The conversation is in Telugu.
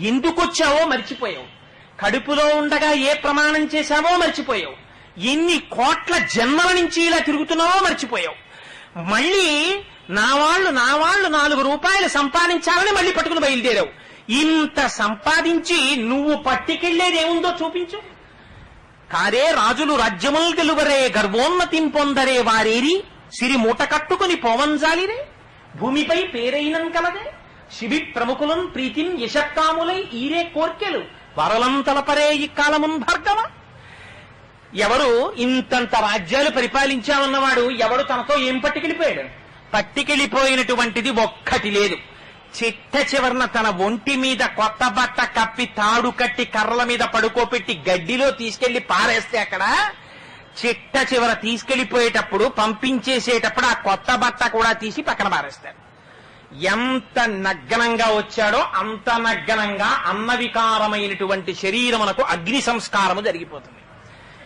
ఎందుకొచ్చావో మర్చిపోయావు. కడుపులో ఉండగా ఏ ప్రమాణం చేశావో మర్చిపోయావు. ఎన్ని కోట్ల జన్మల నుంచి ఇలా తిరుగుతున్నావో మర్చిపోయావు. మళ్ళీ నా వాళ్ళు నా వాళ్ళు నాలుగు రూపాయలు సంపాదించాలని మళ్ళీ పట్టుకుని బయలుదేరావు. ఇంత సంపాదించి నువ్వు పట్టుకెళ్ళేదేముందో చూపించు. కారే రాజులు రాజ్యములు గెలువరే గర్వోన్నతిం పొందరే వారేరి. సిరి మూట కట్టుకుని పోవంజాలిరే. భూమిపై పేరైనం కలదే శిబి ప్రముఖులం ప్రీతిం యశక్కాములై ఈరే కోర్కెలు. వరలం తలపరే ఈ కాలమున్ భార్గవ. ఎవరు ఇంతంత రాజ్యాలు పరిపాలించామన్నవాడు ఎవడు తనతో ఏం పట్టుకెళ్ళిపోయాడు? పట్టుకెళ్ళిపోయినటువంటిది ఒక్కటి లేదు. చిట్ట చివరన తన ఒంటి మీద కొత్త బట్ట కప్పి తాడు కట్టి కర్రల మీద పడుకోపెట్టి గడ్డిలో తీసుకెళ్ళి పారేస్తే అక్కడ చిట్ట చివర తీసుకెళ్ళిపోయేటప్పుడు పంపించేసేటప్పుడు ఆ కొత్త బట్ట కూడా తీసి పక్కన పారేస్తాడు ఎంత నగ్నంగా వచ్చాడో అంత నగ్నంగా అన్నవికారమైనటువంటి శరీరమునకు అగ్ని సంస్కారము జరిగిపోతుంది.